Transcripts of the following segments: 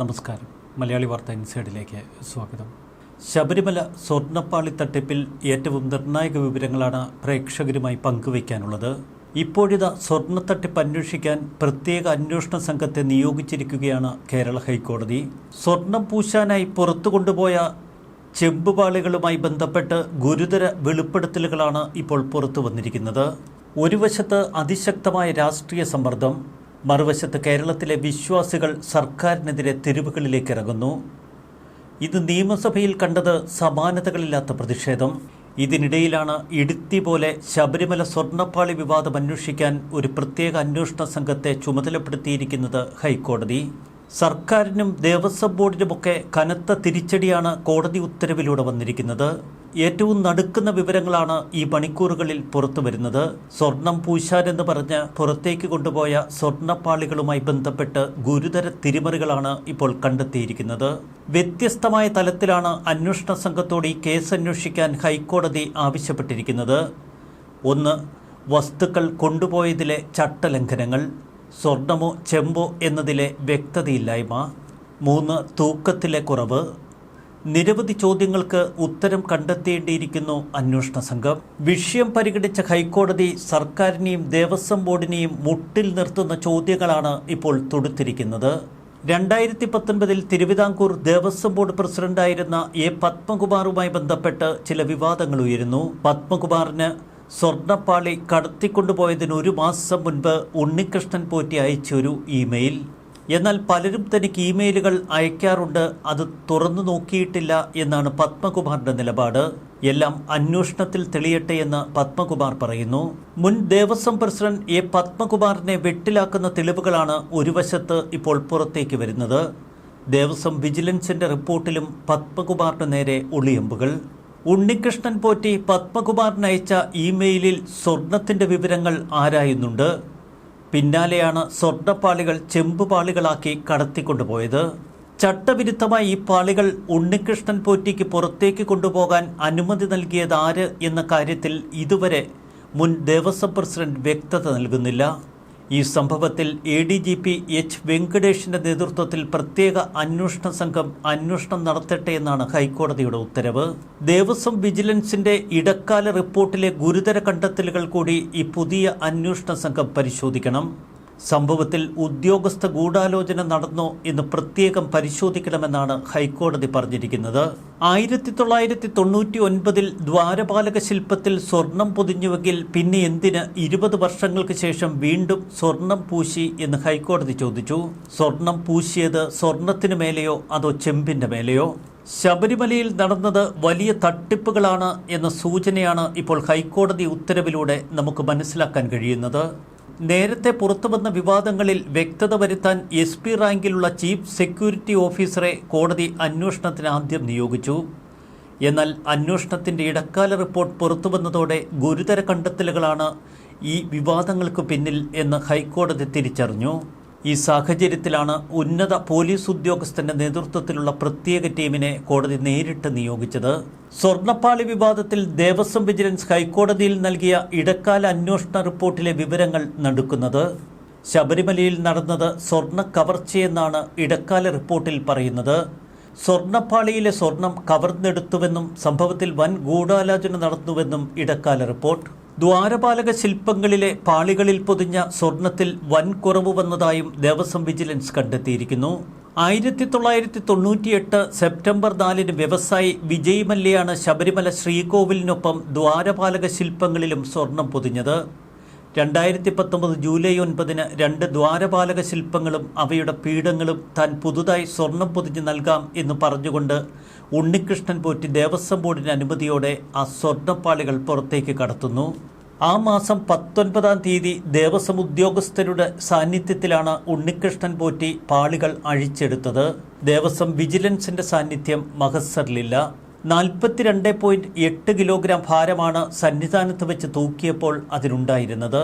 നമസ്കാരം. മലയാളി വാർത്ത ഇൻസൈഡിലേക്ക് സ്വാഗതം. ശബരിമല സ്വർണപ്പാളി തട്ടിപ്പിൽ ഏറ്റവും നിർണായക വിവരങ്ങളാണ് പ്രേക്ഷകരുമായി പങ്കുവയ്ക്കാനുള്ളത്. ഇപ്പോഴിത സ്വർണത്തട്ടിപ്പ് അന്വേഷിക്കാൻ പ്രത്യേക അന്വേഷണ സംഘത്തെ നിയോഗിച്ചിരിക്കുകയാണ് കേരള ഹൈക്കോടതി. സ്വർണം പൂശാനായി പുറത്തു കൊണ്ടുപോയ ചെമ്പുപാളികളുമായി ബന്ധപ്പെട്ട് ഗുരുതര വെളിപ്പെടുത്തലുകളാണ് ഇപ്പോൾ പുറത്തു വന്നിരിക്കുന്നത്. ഒരു വശത്ത് അതിശക്തമായ രാഷ്ട്രീയ സമ്മർദ്ദം മറുവശത്ത് കേരളത്തിലെ വിശ്വാസികൾ സർക്കാരിനെതിരെ തെരുവുകളിലേക്ക് ഇറങ്ങുന്നു. ഇത് നിയമസഭയിൽ കണ്ടത് സമാനതകളില്ലാത്ത പ്രതിഷേധം. ഇതിനിടയിലാണ് ഇടുത്തി പോലെ ശബരിമല സ്വർണപ്പാളി വിവാദം അന്വേഷിക്കാൻ ഒരു പ്രത്യേക അന്വേഷണ സംഘത്തെ ചുമതലപ്പെടുത്തിയിരിക്കുന്നത് ഹൈക്കോടതി. സർക്കാരിനും ദേവസ്വം ബോർഡിനുമൊക്കെ കനത്ത തിരിച്ചടിയാണ് കോടതി ഉത്തരവിലൂടെ വന്നിരിക്കുന്നത്. ഏറ്റവും നടുക്കുന്ന വിവരങ്ങളാണ് ഈ മണിക്കൂറുകളിൽ പുറത്തു വരുന്നത്. സ്വർണം പൂശാനെന്ന് പറഞ്ഞ് പുറത്തേക്ക് കൊണ്ടുപോയ സ്വർണപ്പാളികളുമായി ബന്ധപ്പെട്ട് ഗുരുതര തിരിമറികളാണ് ഇപ്പോൾ കണ്ടെത്തിയിരിക്കുന്നത്. വ്യത്യസ്തമായ തലത്തിലാണ് അന്വേഷണ സംഘത്തോട് ഈ കേസ് അന്വേഷിക്കാൻ ഹൈക്കോടതി ആവശ്യപ്പെട്ടിരിക്കുന്നത്. ഒന്ന് വസ്തുക്കൾ കൊണ്ടുപോയതിലെ ചട്ടലംഘനങ്ങൾ സ്വർണമോ ചെമ്പോ എന്നതിലെ വ്യക്തതയില്ലായ്മ. മൂന്ന് തൂക്കത്തിലെ കുറവ്. നിരവധി ചോദ്യങ്ങൾക്ക് ഉത്തരം കണ്ടെത്തേണ്ടിയിരിക്കുന്നു അന്വേഷണ സംഘം. വിഷയം പരിഗണിച്ച ഹൈക്കോടതി സർക്കാരിനെയും ദേവസ്വം ബോർഡിനെയും മുട്ടിൽ നിർത്തുന്ന ചോദ്യങ്ങളാണ് ഇപ്പോൾ തൊടുത്തിരിക്കുന്നത്. രണ്ടായിരത്തി പത്തൊൻപതിൽ തിരുവിതാംകൂർ ദേവസ്വം ബോർഡ് പ്രസിഡന്റായിരുന്ന എ പത്മകുമാറുമായി ബന്ധപ്പെട്ട് ചില വിവാദങ്ങൾ ഉയരുന്നു. പത്മകുമാറിന് സ്വർണപ്പാളി കടത്തിക്കൊണ്ടുപോയതിന് ഒരു മാസം മുൻപ് ഉണ്ണികൃഷ്ണൻ പോറ്റി അയച്ചൊരു ഇമെയിൽ. എന്നാൽ പലരും തനിക്ക് ഇമെയിലുകൾ അയക്കാറുണ്ട്. അത് തുറന്നു നോക്കിയിട്ടില്ല എന്നാണ് പത്മകുമാറിന്റെ നിലപാട്. എല്ലാം അന്വേഷണത്തിൽ തെളിയട്ടെ എന്ന് പത്മകുമാർ പറയുന്നു. മുൻ ദേവസ്വം പ്രസിഡന്റ് എ പത്മകുമാറിനെ വെട്ടിലാക്കുന്ന തെളിവുകളാണ് ഒരു വശത്ത് ഇപ്പോൾ പുറത്തേക്ക് വരുന്നത്. ദേവസ്വം വിജിലൻസിന്റെ റിപ്പോർട്ടിലും പത്മകുമാറിന് നേരെ ഒളിയമ്പുകൾ. ഉണ്ണികൃഷ്ണൻ പോറ്റി പത്മകുമാറിന് അയച്ച ഇമെയിലിൽ സ്വർണത്തിന്റെ വിവരങ്ങൾ ആരായുന്നുണ്ട്? പിന്നാലെയാണ് സ്വർണപ്പാളികൾ ചെമ്പുപാളികളാക്കി കടത്തിക്കൊണ്ടുപോയത്. ചട്ടവിരുദ്ധമായി ഈ പാളികൾ ഉണ്ണികൃഷ്ണൻ പോറ്റിക്ക് പുറത്തേക്ക് കൊണ്ടുപോകാൻ അനുമതി നൽകിയത് ആര് എന്ന കാര്യത്തിൽ ഇതുവരെ മുൻ ദേവസ്വം പ്രസിഡന്റ് വ്യക്തത നൽകുന്നില്ല. ഈ സംഭവത്തിൽ A D G P H വെങ്കടേഷിന്റെ നേതൃത്വത്തിൽ പ്രത്യേക അന്വേഷണ സംഘം അന്വേഷണം നടത്തട്ടെ എന്നാണ് ഹൈക്കോടതിയുടെ ഉത്തരവ്. ദേവസ്വം വിജിലൻസിന്റെ ഇടക്കാല റിപ്പോർട്ടിലെ ഗുരുതര കണ്ടെത്തലുകൾ കൂടി ഈ പുതിയ അന്വേഷണ സംഘം പരിശോധിക്കണം. സംഭവത്തിൽ ഉദ്യോഗസ്ഥ ഗൂഢാലോചന നടന്നോ എന്ന് പ്രത്യേകം പരിശോധിക്കണമെന്നാണ് ഹൈക്കോടതി പറഞ്ഞിരിക്കുന്നത്. ആയിരത്തി തൊള്ളായിരത്തി തൊണ്ണൂറ്റി ഒൻപതിൽ ദ്വാരപാലക ശില്പത്തിൽ സ്വർണം പൊതിഞ്ഞുവെങ്കിൽ പിന്നെ എന്തിന് ഇരുപത് വർഷങ്ങൾക്ക് ശേഷം വീണ്ടും സ്വർണം പൂശി എന്ന് ഹൈക്കോടതി ചോദിച്ചു. സ്വർണം പൂശിയത് സ്വർണത്തിന് മേലെയോ അതോ ചെമ്പിന്റെ മേലെയോ? ശബരിമലയിൽ നടന്നത് വലിയ തട്ടിപ്പുകളാണ് എന്ന സൂചനയാണ് ഇപ്പോൾ ഹൈക്കോടതി ഉത്തരവിലൂടെ നമുക്ക് മനസ്സിലാക്കാൻ കഴിയുന്നത്. നേരത്തെ പുറത്തുവന്ന വിവാദങ്ങളിൽ വ്യക്തത വരുത്താൻ എസ് പി റാങ്കിലുള്ള ചീഫ് സെക്യൂരിറ്റി ഓഫീസറെ കോടതി അന്വേഷണത്തിന് ആദ്യം നിയോഗിച്ചു. എന്നാൽ അന്വേഷണത്തിന്റെ ഇടക്കാല റിപ്പോർട്ട് പുറത്തുവന്നതോടെ ഗുരുതര കണ്ടെത്തലുകളാണ് ഈ വിവാദങ്ങൾക്ക് പിന്നിൽ എന്ന് ഹൈക്കോടതി തിരിച്ചറിഞ്ഞു. ഈ സാഹചര്യത്തിലാണ് ഉന്നത പോലീസ് ഉദ്യോഗസ്ഥന്റെ നേതൃത്വത്തിലുള്ള പ്രത്യേക ടീമിനെ കോടതി നേരിട്ട് നിയോഗിച്ചത്. സ്വർണപ്പാളി വിവാദത്തിൽ ദേവസ്വം വിജിലൻസ് ഹൈക്കോടതിയിൽ നൽകിയ ഇടക്കാല അന്വേഷണ റിപ്പോർട്ടിലെ വിവരങ്ങൾ നടുക്കുന്നത്. ശബരിമലയിൽ നടന്നത് സ്വർണ കവർച്ചയെന്നാണ് ഇടക്കാല റിപ്പോർട്ടിൽ പറയുന്നത്. സ്വർണപ്പാളിയിലെ സ്വർണം കവർന്നെടുത്തുവെന്നും സംഭവത്തിൽ വൻ ഗൂഢാലോചന നടന്നുവെന്നും ഇടക്കാല റിപ്പോർട്ട്. ദ്വാരപാലക ശില്പങ്ങളിലെ പാളികളിൽ പൊതിഞ്ഞ സ്വർണത്തിൽ വൻ കുറവ് വന്നതായും ദേവസ്വം വിജിലൻസ് കണ്ടെത്തിയിരിക്കുന്നു. ആയിരത്തി തൊള്ളായിരത്തി തൊണ്ണൂറ്റിയെട്ട് സെപ്റ്റംബർ നാലിന് വ്യവസായി വിജയ് മല്യയാണ് ശബരിമല ശ്രീകോവിലിനൊപ്പം ദ്വാരപാലക ശില്പങ്ങളിലും സ്വർണം പൊതിഞ്ഞത്. രണ്ടായിരത്തി പത്തൊമ്പത് ജൂലൈ ഒൻപതിന് രണ്ട് ദ്വാരപാലക ശില്പങ്ങളും അവയുടെ പീഠങ്ങളും താൻ പുതുതായി സ്വർണം പൊതിഞ്ഞ് നൽകാം എന്ന് പറഞ്ഞുകൊണ്ട് ഉണ്ണികൃഷ്ണൻ പോറ്റി ദേവസ്വം ബോർഡിന് അനുമതിയോടെ ആ സ്വർണപ്പാളികൾ പുറത്തേക്ക് കടത്തുന്നു. ആ മാസം പത്തൊൻപതാം തീയതി ദേവസ്വം ഉദ്യോഗസ്ഥരുടെ സാന്നിധ്യത്തിലാണ് ഉണ്ണികൃഷ്ണൻ പോറ്റി പാളികൾ അഴിച്ചെടുത്തത്. ദേവസ്വം വിജിലൻസിന്റെ സാന്നിധ്യം മഹസറിലില്ല. നാൽപ്പത്തിരണ്ട് പോയിന്റ് എട്ട് കിലോഗ്രാം ഭാരമാണ് സന്നിധാനത്ത് വെച്ച് തൂക്കിയപ്പോൾ അതിനുണ്ടായിരുന്നത്.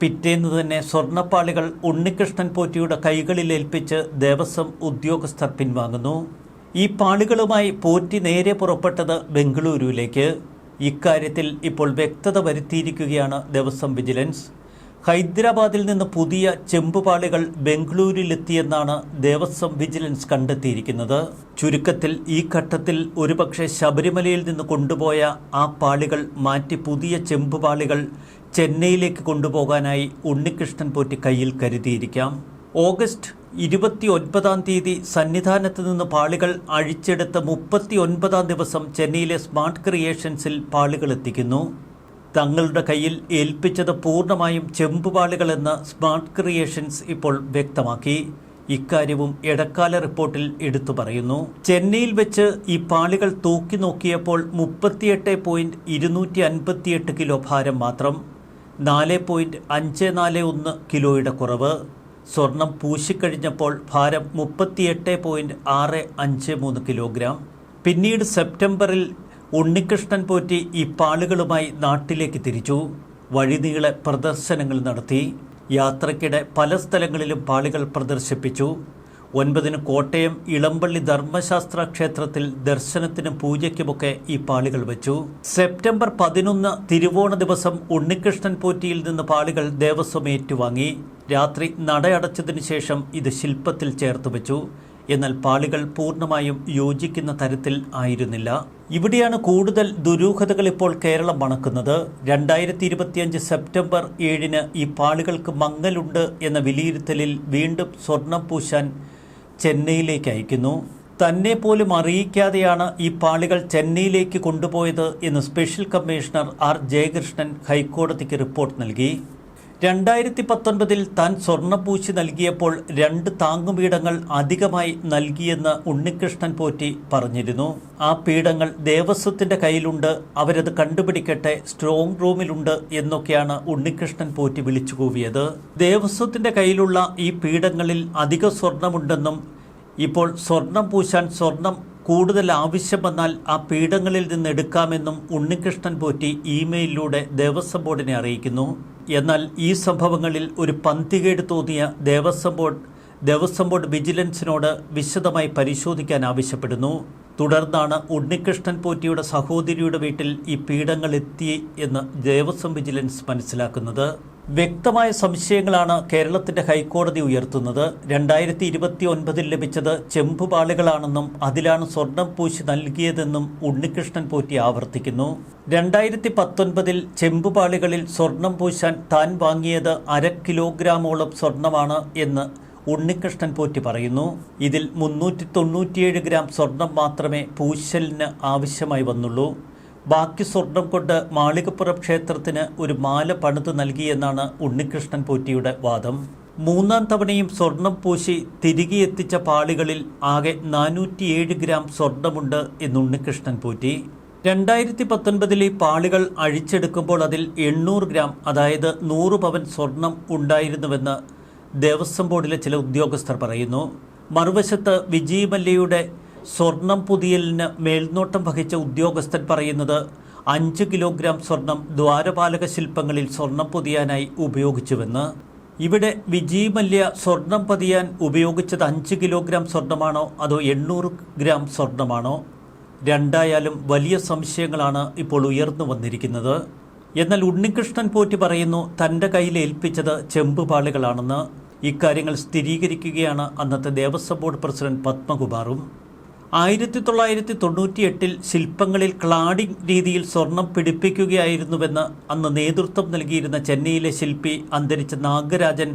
പിറ്റേന്ന് തന്നെ സ്വർണപ്പാളികൾ ഉണ്ണികൃഷ്ണൻ പോറ്റിയുടെ കൈകളിൽ ഏൽപ്പിച്ച് ദേവസ്വം ഉദ്യോഗസ്ഥർ പിൻവാങ്ങുന്നു. ഈ പാളികളുമായി പോറ്റി നേരെ പുറപ്പെട്ടത് ബംഗളൂരുവിലേക്ക്. ഇക്കാര്യത്തിൽ ഇപ്പോൾ വ്യക്തത വരുത്തിയിരിക്കുകയാണ് ദേവസ്വം വിജിലൻസ്. ഹൈദരാബാദിൽ നിന്ന് പുതിയ ചെമ്പുപാളികൾ ബംഗളൂരിലെത്തിയെന്നാണ് ദേവസ്വം വിജിലൻസ് കണ്ടെത്തിയിരിക്കുന്നത്. ചുരുക്കത്തിൽ ഈ ഘട്ടത്തിൽ ഒരുപക്ഷെ ശബരിമലയിൽ നിന്ന് കൊണ്ടുപോയ ആ പാളികൾ മാറ്റി പുതിയ ചെമ്പുപാളികൾ ചെന്നൈയിലേക്ക് കൊണ്ടുപോകാനായി ഉണ്ണികൃഷ്ണൻ പോറ്റി കയ്യിൽ കരുതിയിരിക്കാം. ഓഗസ്റ്റ് ഇരുപത്തി ഒൻപതാം തീയതി സന്നിധാനത്ത് നിന്ന് പാളികൾ അഴിച്ചെടുത്ത് മുപ്പത്തി ഒൻപതാം ദിവസം ചെന്നൈയിലെ സ്മാർട്ട് ക്രിയേഷൻസിൽ പാളികൾ എത്തിക്കുന്നു. തങ്ങളുടെ കയ്യിൽ ഏൽപ്പിച്ചത് പൂർണമായും ചെമ്പുപാളികളെന്ന് സ്മാർട്ട് ക്രിയേഷൻസ് ഇപ്പോൾ വ്യക്തമാക്കി. ഇക്കാര്യവും ഇടക്കാല റിപ്പോർട്ടിൽ എടുത്തു പറയുന്നു. ചെന്നൈയിൽ വെച്ച് ഈ പാളികൾ തൂക്കി നോക്കിയപ്പോൾ മുപ്പത്തിയെട്ട് പോയിന്റ് ഇരുന്നൂറ്റി അൻപത്തിയെട്ട് കിലോ ഭാരം മാത്രം നാല് പോയിന്റ് അഞ്ച് നാല് ഒന്ന് കിലോയുടെ കുറവ്. സ്വർണം പൂശിക്കഴിഞ്ഞപ്പോൾ ഭാരം മുപ്പത്തിയെട്ട് പോയിന്റ് ആറ് അഞ്ച് മൂന്ന് കിലോഗ്രാം. പിന്നീട് സെപ്റ്റംബറിൽ ഉണ്ണികൃഷ്ണൻ പോറ്റി ഇപ്പാളുകളുമായി പാളുകളുമായി നാട്ടിലേക്ക് തിരിച്ചു. വഴിനീളെ പ്രദർശനങ്ങൾ നടത്തി. യാത്രയ്ക്കിടെ പല സ്ഥലങ്ങളിലും പാളികൾ പ്രദർശിപ്പിച്ചു. ഒൻപതിന് കോട്ടയം ഇളമ്പള്ളി ധർമ്മശാസ്ത്ര ക്ഷേത്രത്തിൽ ദർശനത്തിനും പൂജയ്ക്കുമൊക്കെ ഈ പാളികൾ വെച്ചു. സെപ്റ്റംബർ പതിനൊന്ന് തിരുവോണ ദിവസം ഉണ്ണികൃഷ്ണൻ പോറ്റിയിൽ നിന്ന് പാളികൾ ദേവസ്വം ഏറ്റുവാങ്ങി. രാത്രി നടയടച്ചതിനു ശേഷം ഇത് ശില്പത്തിൽ ചേർത്ത് വെച്ചു. എന്നാൽ പാളികൾ പൂർണമായും യോജിക്കുന്ന തരത്തിൽ ആയിരുന്നില്ല. ഇവിടെയാണ് കൂടുതൽ ദുരൂഹതകൾ ഇപ്പോൾ കേരളം മണക്കുന്നത്. രണ്ടായിരത്തി ഇരുപത്തിയഞ്ച് സെപ്റ്റംബർ ഏഴിന് ഈ പാളികൾക്ക് മങ്ങലുണ്ട് എന്ന വിലയിരുത്തലിൽ വീണ്ടും സ്വർണം പൂശാൻ ചെന്നൈയിലേക്ക് അയക്കുന്നു. തന്നെ പോലും അറിയിക്കാതെയാണ് ഈ പാളികൾ ചെന്നൈയിലേക്ക് കൊണ്ടുപോയത് എന്ന് സ്പെഷ്യൽ കമ്മീഷണർ ആർ ജയകൃഷ്ണൻ ഹൈക്കോടതിക്ക് റിപ്പോർട്ട് നൽകി. രണ്ടായിരത്തി പത്തൊൻപതിൽ താൻ സ്വർണപൂശി നൽകിയപ്പോൾ രണ്ട് താങ്ങുപീഠങ്ങൾ അധികമായി നൽകിയെന്ന് ഉണ്ണികൃഷ്ണൻ പോറ്റി പറഞ്ഞിരുന്നു. ആ പീഠങ്ങൾ ദേവസ്വത്തിന്റെ കയ്യിലുണ്ട് അവരത് കണ്ടുപിടിക്കട്ടെ സ്ട്രോങ് റൂമിലുണ്ട് എന്നൊക്കെയാണ് ഉണ്ണികൃഷ്ണൻ പോറ്റി വിളിച്ചു കൂവിയത് ദേവസ്വത്തിന്റെ കയ്യിലുള്ള ഈ പീഠങ്ങളിൽ അധിക സ്വർണമുണ്ടെന്നും ഇപ്പോൾ സ്വർണം പൂശാൻ സ്വർണം കൂടുതൽ ആവശ്യം വന്നാൽ ആ പീഠങ്ങളിൽ നിന്ന് എടുക്കാമെന്നും ഉണ്ണികൃഷ്ണൻ പോറ്റി ഇമെയിലിലൂടെ ദേവസ്വം ബോർഡിനെ അറിയിക്കുന്നു. എന്നാൽ ഈ സംഭവങ്ങളിൽ ഒരു പന്തികേട് തോന്നിയ ദേവസ്വം ബോർഡ് ദേവസ്വം ബോർഡ് വിജിലൻസിനോട് വിശദമായി പരിശോധിക്കാൻ ആവശ്യപ്പെടുന്നു. തുടർന്നാണ് ഉണ്ണികൃഷ്ണൻ പോറ്റിയുടെ സഹോദരിയുടെ വീട്ടിൽ ഈ പീഠങ്ങൾ എത്തി എന്ന് ദേവസ്വം വിജിലൻസ് മനസ്സിലാക്കുന്നത്. വ്യക്തമായ സംശയങ്ങളാണ് കേരളത്തിന്റെ ഹൈക്കോടതി ഉയർത്തുന്നത്. രണ്ടായിരത്തി ഇരുപത്തി ഒൻപതിൽ ലഭിച്ചത് ചെമ്പുപാളികളാണെന്നും അതിലാണ് സ്വർണം പൂശി നൽകിയതെന്നും ഉണ്ണികൃഷ്ണൻ പോറ്റി ആവർത്തിക്കുന്നു. രണ്ടായിരത്തി പത്തൊൻപതിൽ ചെമ്പുപാളികളിൽ സ്വർണം പൂശാൻ താൻ വാങ്ങിയത് അര കിലോഗ്രാമോളം സ്വർണമാണ് എന്ന് ഉണ്ണികൃഷ്ണൻ പോറ്റി പറയുന്നു. ഇതിൽ മുന്നൂറ്റി തൊണ്ണൂറ്റിയേഴ് ഗ്രാം സ്വർണം മാത്രമേ പൂശലിന് ആവശ്യമായി വന്നുള്ളൂ. ബാക്കി സ്വർണം കൊണ്ട് മാളികപ്പുറം ക്ഷേത്രത്തിന് ഒരു മാല പണിത് നൽകിയെന്നാണ് ഉണ്ണികൃഷ്ണൻ പോറ്റിയുടെ വാദം. മൂന്നാം തവണയും സ്വർണം പൂശി തിരികെ എത്തിച്ച പാളികളിൽ ആകെ നാനൂറ്റിയേഴ് ഗ്രാം സ്വർണമുണ്ട് എന്ന് ഉണ്ണികൃഷ്ണൻ പോറ്റി. രണ്ടായിരത്തി പത്തൊൻപതിലെ പാളികൾ അഴിച്ചെടുക്കുമ്പോൾ അതിൽ എണ്ണൂറ് ഗ്രാം അതായത് നൂറ് പവൻ സ്വർണം ഉണ്ടായിരുന്നുവെന്ന് ദേവസ്വം ബോർഡിലെ ചില ഉദ്യോഗസ്ഥർ പറയുന്നു. മറുവശത്ത് വിജയ് മല്യയുടെ സ്വർണം പുതിയലിന് മേൽനോട്ടം വഹിച്ച ഉദ്യോഗസ്ഥൻ പറയുന്നത് അഞ്ച് കിലോഗ്രാം സ്വർണം ദ്വാരപാലക ശില്പങ്ങളിൽ സ്വർണം പൊതിയാനായി ഉപയോഗിച്ചുവെന്ന്. ഇവിടെ വിജയ് മല്യ സ്വർണം പതിയാൻ ഉപയോഗിച്ചത് അഞ്ച് കിലോഗ്രാം സ്വർണമാണോ അതോ എണ്ണൂറ് ഗ്രാം സ്വർണമാണോ? രണ്ടായാലും വലിയ സംശയങ്ങളാണ് ഇപ്പോൾ ഉയർന്നു വന്നിരിക്കുന്നത്. എന്നാൽ ഉണ്ണികൃഷ്ണൻ പോറ്റി പറയുന്നു തന്റെ കയ്യിൽ ഏൽപ്പിച്ചത് ചെമ്പുപാളികളാണെന്ന് ഇക്കാര്യങ്ങൾ സ്ഥിരീകരിക്കുകയാണ് അന്നത്തെ ദേവസ്വം ബോർഡ് പ്രസിഡന്റ് പത്മകുമാറും. ആയിരത്തി തൊള്ളായിരത്തി തൊണ്ണൂറ്റി എട്ടിൽ ശില്പങ്ങളിൽ ക്ലാഡിംഗ് രീതിയിൽ സ്വർണം പിടിപ്പിക്കുകയായിരുന്നുവെന്ന് അന്ന് നേതൃത്വം നൽകിയിരുന്ന ചെന്നൈയിലെ ശില്പി അന്തരിച്ച നാഗരാജൻ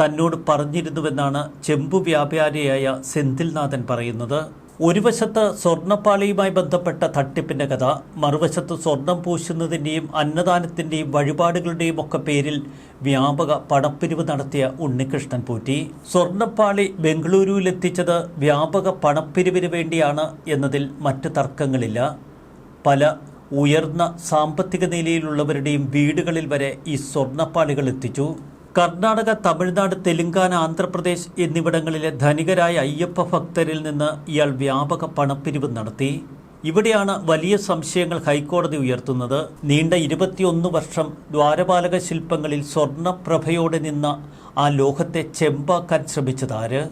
തന്നോട് പറഞ്ഞിരുന്നുവെന്നാണ് ചെമ്പു വ്യാപാരിയായ സെന്തിൽനാഥൻ പറയുന്നത്. ഒരു വശത്ത് സ്വർണപ്പാളിയുമായി ബന്ധപ്പെട്ട തട്ടിപ്പിന്റെ കഥ മറുവശത്ത് സ്വർണം പൂശുന്നതിന്റെയും അന്നദാനത്തിന്റെയും വഴിപാടുകളുടെയും ഒക്കെ പേരിൽ വ്യാപക പണപ്പിരിവ് നടത്തിയ ഉണ്ണികൃഷ്ണൻ പോറ്റി. സ്വർണപ്പാളി ബംഗളൂരുവിലെത്തിച്ചത് വ്യാപക പണപ്പിരിവിന് വേണ്ടിയാണ് എന്നതിൽ മറ്റ് തർക്കങ്ങളില്ല. പല ഉയർന്ന സാമ്പത്തിക നിലയിലുള്ളവരുടെയും വീടുകളിൽ വരെ ഈ സ്വർണപ്പാളികൾ എത്തിച്ചു. കർണാടക തമിഴ്നാട് തെലുങ്കാന ആന്ധ്രാപ്രദേശ് എന്നിവിടങ്ങളിലെ ധനികരായ അയ്യപ്പ ഭക്തരിൽ നിന്ന് ഇയാൾ വ്യാപക പണപ്പിരിവ് നടത്തി. ഇവിടെയാണ് വലിയ സംശയങ്ങൾ ഹൈക്കോടതി ഉയർത്തുന്നത്. നീണ്ട ഇരുപത്തിയൊന്ന് വർഷം ദ്വാരപാലക ശില്പങ്ങളിൽ സ്വർണപ്രഭയോടെ നിന്ന ആ ലോഹത്തെ ചെമ്പാക്കാൻ ശ്രമിച്ചതാര്?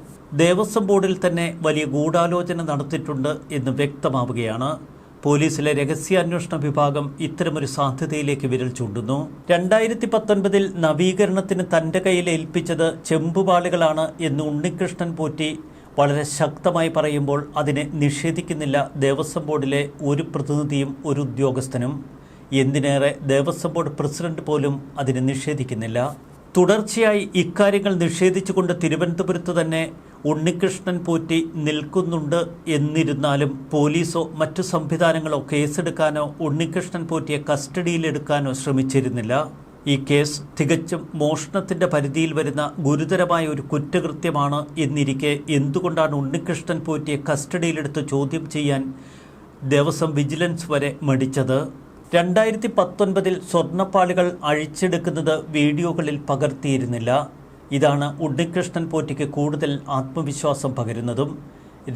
ദേവസ്വം ബോർഡിൽ തന്നെ വലിയ ഗൂഢാലോചന നടത്തിയിട്ടുണ്ട് എന്ന് വ്യക്തമാവുകയാണ്. പോലീസിലെ രഹസ്യാന്വേഷണ വിഭാഗം ഇത്തരമൊരു സാധ്യതയിലേക്ക് വിരൽ ചൂണ്ടുന്നു. രണ്ടായിരത്തി പത്തൊൻപതിൽ നവീകരണത്തിന് തന്റെ കയ്യിൽ ഏൽപ്പിച്ചത് ചെമ്പുപാളികളാണ് എന്ന് ഉണ്ണികൃഷ്ണൻ പോറ്റി വളരെ ശക്തമായി പറയുമ്പോൾ അതിനെ നിഷേധിക്കുന്നില്ല ദേവസ്വം ബോർഡിലെ ഒരു പ്രതിനിധിയും ഒരു ഉദ്യോഗസ്ഥനും. എന്തിനേറെ ദേവസ്വം ബോർഡ് പ്രസിഡന്റ് പോലും അതിനെ നിഷേധിക്കുന്നില്ല. തുടർച്ചയായി ഇക്കാര്യങ്ങൾ നിഷേധിച്ചുകൊണ്ട് തിരുവനന്തപുരത്ത് തന്നെ ഉണ്ണികൃഷ്ണൻ പോറ്റി നിൽക്കുന്നുണ്ട് എന്നിരുന്നാലും പോലീസോ മറ്റു സംവിധാനങ്ങളോ കേസെടുക്കാനോ ഉണ്ണികൃഷ്ണൻ പോറ്റിയെ കസ്റ്റഡിയിലെടുക്കാനോ ശ്രമിച്ചിരുന്നില്ല. ഈ കേസ് തികച്ചും മോഷണത്തിന്റെ പരിധിയിൽ വരുന്ന ഗുരുതരമായ ഒരു കുറ്റകൃത്യമാണ് എന്നിരിക്കെ എന്തുകൊണ്ടാണ് ഉണ്ണികൃഷ്ണൻ പോറ്റിയെ കസ്റ്റഡിയിലെടുത്ത് ചോദ്യം ചെയ്യാൻ ദേവസ്വം വിജിലൻസ് വരെ മടിച്ചത്? രണ്ടായിരത്തി പത്തൊൻപതിൽ സ്വർണപ്പാളികൾ അഴിച്ചെടുക്കുന്നത് വീഡിയോകളിൽ പകർത്തിയിരുന്നില്ല. ഇതാണ് ഉണ്ണികൃഷ്ണൻ പോറ്റിക്ക് കൂടുതൽ ആത്മവിശ്വാസം പകരുന്നതും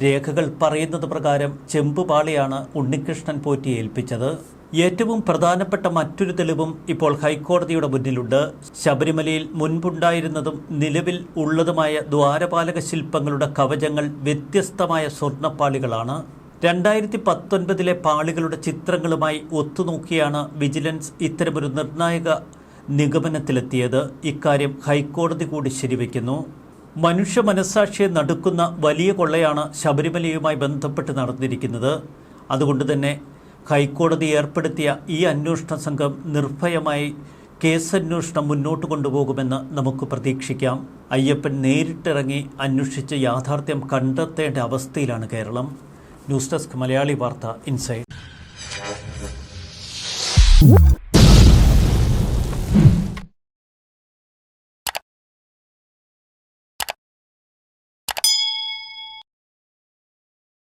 രേഖകൾ പറയുന്നത് പ്രകാരം ചെമ്പുപാളിയാണ് ഉണ്ണികൃഷ്ണൻ പോറ്റി ഏൽപ്പിച്ചത്. ഏറ്റവും പ്രധാനപ്പെട്ട മറ്റൊരു തെളിവും ഇപ്പോൾ ഹൈക്കോടതിയുടെ മുന്നിലുണ്ട്. ശബരിമലയിൽ മുൻപുണ്ടായിരുന്നതും നിലവിൽ ഉള്ളതുമായ ദ്വാരപാലക ശില്പങ്ങളുടെ കവചങ്ങൾ വ്യത്യസ്തമായ സ്വർണപ്പാളികളാണ്. രണ്ടായിരത്തി പത്തൊൻപതിലെ പാളികളുടെ ചിത്രങ്ങളുമായി ഒത്തുനോക്കിയാണ് വിജിലൻസ് ഇത്തരമൊരു നിർണായക നിഗമനത്തിലെത്തിയത് ഇക്കാര്യം ഹൈക്കോടതി കൂടി ശരിവയ്ക്കുന്നു മനുഷ്യ മനസ്സാക്ഷിയെ നടുക്കുന്ന വലിയ കൊള്ളയാണ് ശബരിമലയുമായി ബന്ധപ്പെട്ട് നടന്നിരിക്കുന്നത്. അതുകൊണ്ട് തന്നെ ഹൈക്കോടതി ഏർപ്പെടുത്തിയ ഈ അന്വേഷണ സംഘം നിർഭയമായി കേസന്വേഷണം മുന്നോട്ട് കൊണ്ടുപോകുമെന്ന് നമുക്ക് പ്രതീക്ഷിക്കാം. അയ്യപ്പൻ നേരിട്ടിറങ്ങി അന്വേഷിച്ച് യാഥാർത്ഥ്യം കണ്ടെത്തേണ്ട അവസ്ഥയിലാണ് കേരളം. ന്യൂസ് ഡെസ്ക് മലയാളി വാർത്ത ഇൻസൈഡ്.